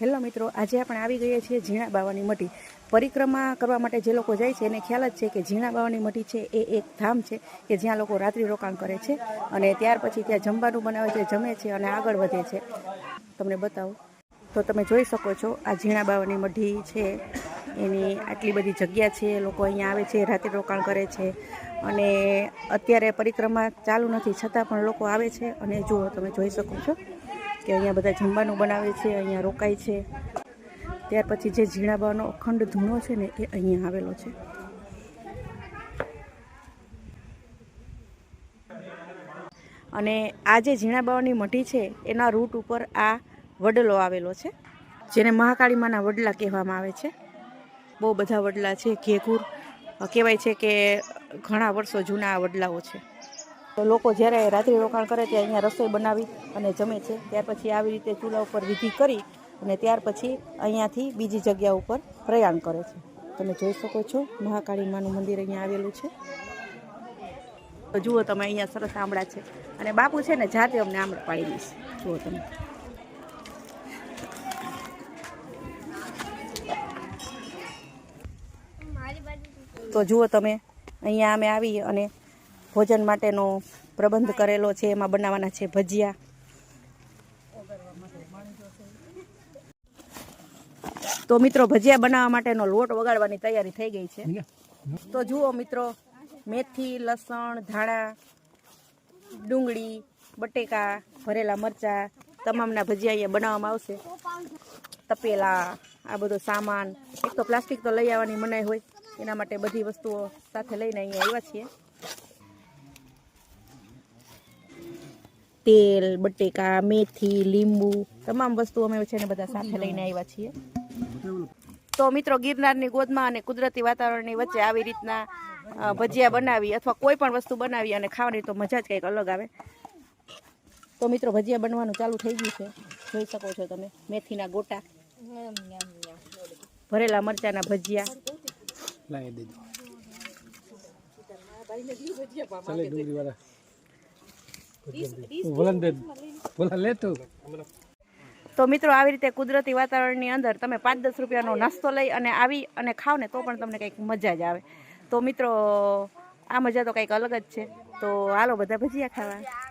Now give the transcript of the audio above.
Hello મિત્રો, આજે આપણે આવી ગયા છીએ ઝીણા બાવાની મટી પરિક્રમા કરવા માટે જે લોકો જાય છે, એને ખ્યાલ જ છે કે ઝીણા બાવાની મટી છે, એ એક ધામ છે કે જ્યાં લોકો રાત્રિ રોકાણ કરે છે અને ત્યાર પછી ત્યાં જમવાનું બનાવે છે, જમે છે અને આગળ વધે છે. તમને બતાવું. તો તમે જોઈ શકો છો, આ ઝીણા બાવાની મઢી છે. એની આટલી બધી જગ્યા છે, લોકો અહીંયા આવે છે, રાત્રિ રોકાણ કરે છે. અને અત્યારે પરિક્રમા ચાલુ નથી, છતાં પણ લોકો આવે છે અને જુઓ, તમે જોઈ શકો છો. કે અહીંયા બધા જમવાનું બનાવે છે, અહીંયા રોકાય છે. ત્યાર પછી જે ઝીણાબાનો અખંડ ધૂણો છે ને, એ અહીંયા આવેલો છે. અને આ જે ઝીણાબાવાની મઢી છે, એના રૂટ ઉપર આ વડલો આવેલો છે, જેને મહાકાળીમાના વડલા કહેવામાં આવે છે. બહુ બધા વડલા છે, ઘેઘૂર. કહેવાય છે કે ઘણા વર્ષો જૂના આ વડલાઓ છે. તો લોકો જ્યારે રાત્રિ રોકાણ કરે ત્યારે અહીંયા રસોઈ બનાવી અને જમે છે. ત્યાર પછી આવી રીતે ચૂલા ઉપર વિધિ કરી અને ત્યાર પછી અહીંયાથી બીજી જગ્યા ઉપર પ્રયાણ કરે છે. તમે જોઈ શકો છો, મહાકાળી માનું મંદિર અહીંયા આવેલું છે. તો જુઓ તમે, અહીંયા સરસ આમળા છે. અને બાપુ છે ને, જાતે અમને આમળા પાડી દઈશ જુઓ તમે. તો જુઓ તમે, અહીંયા અમે આવી અને ભોજન માટેનો પ્રબંધ કરેલો છે, એમાં બનાવવાના છે ભજીયા. તો મિત્રો, ભજીયા બનાવવા માટેનો લોટ વગાડવાની તૈયારી થઈ ગઈ છે. તો જુઓ મિત્રો, મેથી, લસણ, ધાણા, ડુંગળી, બટેકા, ભરેલા મરચા, તમામના ભજીયા અહીંયા બનાવવામાં આવશે. તપેલા, આ બધો સામાન, એક તો પ્લાસ્ટિક તો લઈ આવવાની મનાઈ હોય, એના માટે બધી વસ્તુઓ સાથે લઈને અહીંયા આવ્યા છીએ. તેલ, બટેકા, મેથી, લીંબુ, તમામ વસ્તુ અમે છે ને બધા સાથે લઈને આવ્યા છીએ. તો મિત્રો, ગિરનારની ગોદમાં અને કુદરતી વાતાવરણની વચ્ચે આવી રીતના ભજીયા બનાવી અથવા કોઈ પણ વસ્તુ બનાવી અને ખાવાની તો મજા જ કંઈક અલગ આવે. તો મિત્રો, ભજીયા બનવાનું ચાલુ થઈ ગયું છે. જોઈ શકો છો તમે, મેથીના ગોટા, ભરેલા મરચાના ભજીયા. લાવી તો મિત્રો આવી રીતે કુદરતી વાતાવરણની અંદર તમે પાંચ દસ રૂપિયાનો નાસ્તો લઈ અને આવી અને ખાવ ને તો પણ તમને કંઈક મજા જ આવે. તો મિત્રો આ મજા તો કંઈક અલગ જ છે. તો હાલો બધા ભજીયા ખાવા.